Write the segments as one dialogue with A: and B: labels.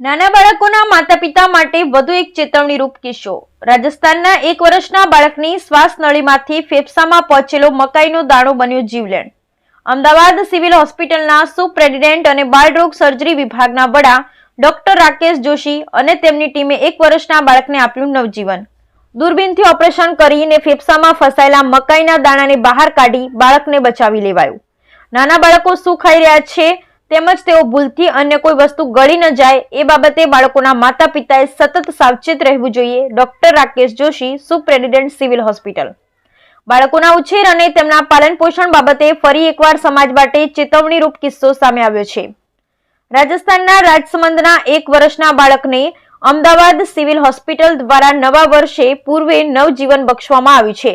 A: નાના બાળકોના માતા પિતા માટે વધુ એક ચેતવણીરૂપ કિસ્સો. રાજસ્થાનના એક વર્ષના બાળકની શ્વાસ નળીમાંથી ફેફસામાં પહોંચેલો મકાઈનો દાણો બન્યો જીવલેણ. અમદાવાદ સિવિલ હોસ્પિટલના સુપ્રેસિડેન્ટ અને બાળરોગ સર્જરી વિભાગના વડા ડોક્ટર રાકેશ જોશી અને તેમની ટીમે એક વર્ષના બાળકને આપ્યું નવજીવન. દૂરબીનથી ઓપરેશન કરીને ફેફસામાં ફસાયેલા મકાઈના દાણાને બહાર કાઢી બાળકને બચાવી લેવાયું. નાના બાળકો શું ખાઈ રહ્યા છે? તેમજ તેઓ ભૂલથી અન્ય કોઈ વસ્તુ ગળી ન જાય, એ બાબતે બાળકોના માતા પિતાએ સતત સાવચેત રહેવું જોઈએ. Doctor Rakesh Joshi, superintendent civil hospital. બાળકોના ઉછેર અને તેમના પાલન પોષણ બાબતે ફરી એકવાર સમાજ માટે ચેતવણીરૂપ કિસ્સો સામે આવ્યો છે. રાજસ્થાનના રાજસમંદના એક વર્ષના બાળકને અમદાવાદ સિવિલ હોસ્પિટલ દ્વારા નવા વર્ષે પૂર્વે નવજીવન બક્ષવામાં આવ્યું છે.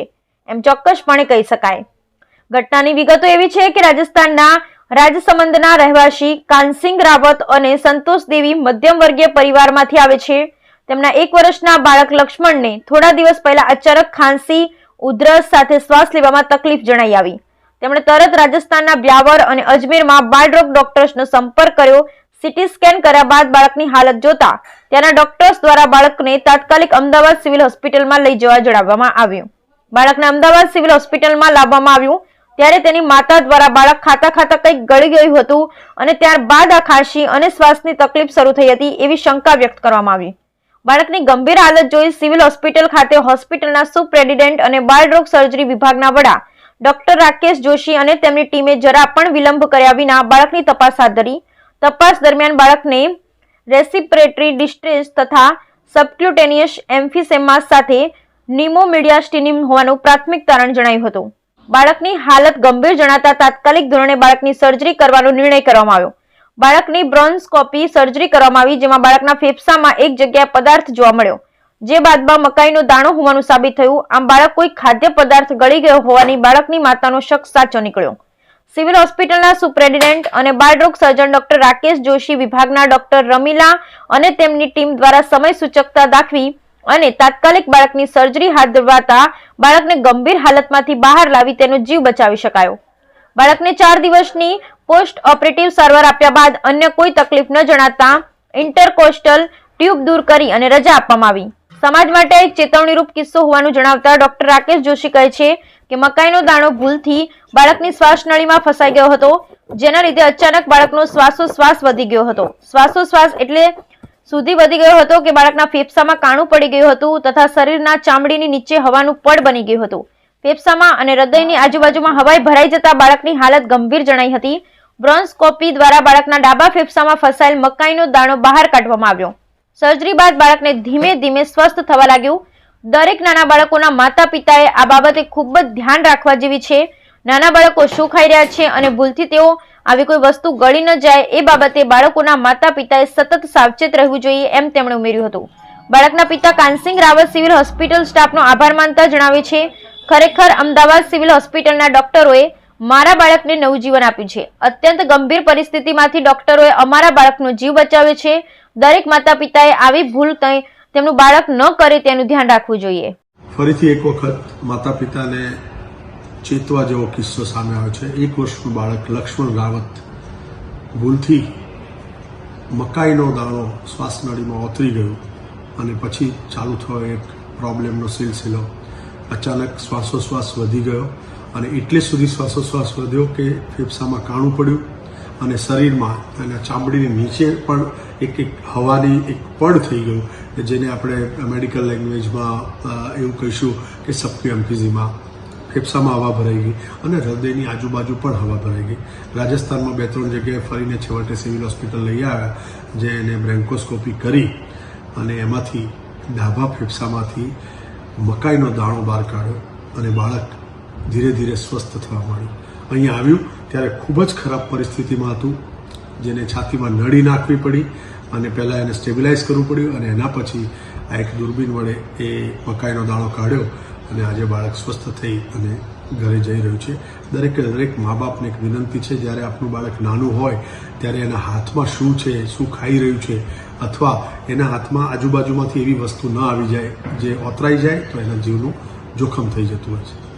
A: એમ ચોક્કસપણે કહી શકાય. ઘટનાની વિગતો એવી છે કે રાજસ્થાનના રાજસમંદના રહેવાસી કાનસિંગ રાવત અને સંતોષ દેવી મધ્યમ વર્ગીય પરિવારમાંથી આવે છે. તેમના એક વર્ષના બાળક લક્ષ્મણને થોડા દિવસ પહેલા અચાનક ખાંસી, ઉધરસ સાથે શ્વાસ લેવામાં તકલીફ જણાઈ આવી. તેમણે તરત રાજસ્થાનના બ્યાવર અને અજમેરમાં બાળરોગ ડોક્ટર્સનો સંપર્ક કર્યો. સીટી સ્કેન કર્યા બાદ બાળકની હાલત જોતા ત્યાંના ડોક્ટર્સ દ્વારા બાળકને તાત્કાલિક અમદાવાદ સિવિલ હોસ્પિટલમાં લઈ જવા જણાવવામાં આવ્યું. બાળકને અમદાવાદ સિવિલ હોસ્પિટલમાં લાવવામાં આવ્યું. ત્યારે તેની માતા દ્વારા બાળક ખાતા ખાતા કંઈક ગળી ગયું હતું અને ત્યારબાદ આ ખાંસી અને શ્વાસની તકલીફ શરૂ થઈ હતી એવી શંકા વ્યક્ત કરવામાં આવી. બાળકની ગંભીર હાલત જોઈ સિવિલ હોસ્પિટલ ખાતે હોસ્પિટલના સુપ્રેડિડેન્ટ અને બાળરોગ સર્જરી વિભાગના વડા ડોક્ટર રાકેશ જોશી અને તેમની ટીમે જરા પણ વિલંબ કર્યા વિના બાળકની તપાસ હાથ ધરી. તપાસ દરમિયાન બાળકને રેસિપ્રેટરી ડિસ્ટ્રેસ તથા સબક્યુટેનિયસ એમ્ફિસેમા સાથે નિમોમિડિયાસ્ટિનિમ હોવાનું પ્રાથમિક તારણ જણાયું હતું. બાળકની હાલત ગંભીર જણાતા તાત્કાલિક ધોરણે બાળકની સર્જરી કરવાનો નિર્ણય કરવામાં આવ્યો. બાળકની બ્રોન્સ્કોપી સર્જરી કરવામાં આવી, જેમાં બાળકના ફેફસામાં એક જગ્યાએ પદાર્થ જોવા મળ્યો. જે બાદમાં મકાઈનો દાણો હોવાનું સાબિત થયું. આમ બાળક કોઈ ખાદ્ય પદાર્થ ગળી ગયો હોવાની બાળકની માતાનો શક સાચો નીકળ્યો. સિવિલ હોસ્પિટલના સુપ્રેસિડેન્ટ અને બાળરોગ સર્જન ડોક્ટર રાકેશ જોશી વિભાગના ડોક્ટર રમીલા અને તેમની ટીમ દ્વારા સમય સૂચકતા દાખવી અને તાત્કાલિક બાળકની સર્જરી હાથ ધરવાતા બાળકને ગંભીર હાલતમાંથી બહાર લાવી તેનો જીવ બચાવી શકાયો. બાળકને ચાર દિવસની પોસ્ટ ઓપરેટિવ સારવાર આપ્યા બાદ અન્ય કોઈ તકલીફ ન જણાતા ઇન્ટરકોસ્ટલ ટ્યુબ દૂર કરી અને રજા આપવામાં આવી. સમાજ માટે એક ચેતવણીરૂપ કિસ્સો હોવાનું જણાવતા ડોક્ટર રાકેશ જોશી કહે છે કે મકાઈનો દાણો ભૂલથી બાળકની શ્વાસ નળીમાં ફસાઈ ગયો હતો, જેના લીધે અચાનક બાળકનો શ્વાસોશ્વાસ વધી ગયો હતો. શ્વાસોશ્વાસ એટલે સુધી વધી ગયો હતો કે બાળકના ફેફસામાં કાણું પડી ગયું હતું તથા શરીરના ચામડીની નીચે હવાનું પડ બની ગયું હતું. ફેફસામાં અને હૃદયની આજુબાજુમાં હવાઈ ભરાઈ જતા બાળકની હાલત ગંભીર જણાઈ હતી. બ્રોન્સકોપી દ્વારા બાળકના ડાબા ફેફસામાં ફસાયેલ મકાઈનો દાણો બહાર કાઢવામાં આવ્યો. સર્જરી બાદ બાળકને ધીમે ધીમે સ્વસ્થ થવા લાગ્યું. દરેક નાના બાળકોના માતા પિતાએ આ બાબતે ખૂબ જ ધ્યાન રાખવા જેવી છે. નાના બાળકો શું ખાઈ રહ્યા છે અને ભૂલથી તેઓ આવી કોઈ વસ્તુ ગળી ન જાય એ બાબતે બાળકોના માતા પિતાએ સતત સાવચેત રહેવું જોઈએ એમ તેમણે ઉમેર્યું હતું. બાળકના પિતા કાનસિંગ રાવત સિવિલ હોસ્પિટલ સ્ટાફનો આભાર માનતા જણાવે છે, ખરેખર અમદાવાદ સિવિલ હોસ્પિટલના ડોક્ટરોએ મારા બાળકને નવજીવન આપ્યું છે. અત્યંત ગંભીર પરિસ્થિતિમાંથી ડોક્ટરોએ અમારા બાળકનો જીવ બચાવ્યો છે. દરેક માતા પિતાએ આવી ભૂલ કંઈ તેમનું બાળક ન કરે તેનું ધ્યાન રાખવું જોઈએ.
B: ફરીથી એક વખત માતા પિતાને ચેતવા જેવો કિસ્સો સામે આવ્યો છે. એક વર્ષનું બાળક લક્ષ્મણ રાવત ભૂલથી મકાઈનો દાણો શ્વાસનળીમાં ઓતરી ગયો અને પછી ચાલુ થયો એક પ્રોબ્લેમનો સિલસિલો. અચાનક શ્વાસોશ્વાસ વધી ગયો અને એટલે સુધી શ્વાસોશ્વાસ વધ્યો કે ફેફસામાં કાણું પડ્યું અને શરીરમાં અને ચામડીની નીચે પણ એક એક હવાની એક પડ થઈ ગયું કે જેને આપણે મેડિકલ લેંગ્વેજમાં એવું કહીશું કે સબક્યુ એમ્ફિઝીમા ફેફસામાં હવા ભરાઈ ગઈ અને હૃદયની આજુબાજુ પણ હવા ભરાઈ ગઈ. રાજસ્થાનમાં બે ત્રણ જગ્યાએ ફરીને છેવટે સિવિલ હોસ્પિટલ લઈ આવ્યા, જે એને બ્રેન્કોસ્કોપી કરી અને એમાંથી ડાભા ફેફસામાંથી મકાઈનો દાણો બહાર કાઢ્યો અને બાળક ધીરે ધીરે સ્વસ્થ થવા માંડ્યું. અહીંયા આવ્યું ત્યારે ખૂબ જ ખરાબ પરિસ્થિતિમાં હતું, જેને છાતીમાં નળી નાખવી પડી અને પહેલાં એને સ્ટેબિલાઇઝ કરવું પડ્યું અને એના પછી આ એક દૂરબીન વડે એ મકાઈનો દાણો કાઢ્યો અને આજે બાળક સ્વસ્થ થઈ અને ઘરે જઈ રહ્યું છે. દરેકે દરેક મા બાપને એક વિનંતી છે, જ્યારે આપણું બાળક નાનું હોય, ત્યારે એના હાથમાં શું છે, શું ખાઈ રહ્યું છે, અથવા એના હાથમાં આજુબાજુમાંથી એવી વસ્તુ ન આવી જાય, જે ઓતરાઈ જાય, તો એના જીવનું જોખમ થઈ જતું હોય છે.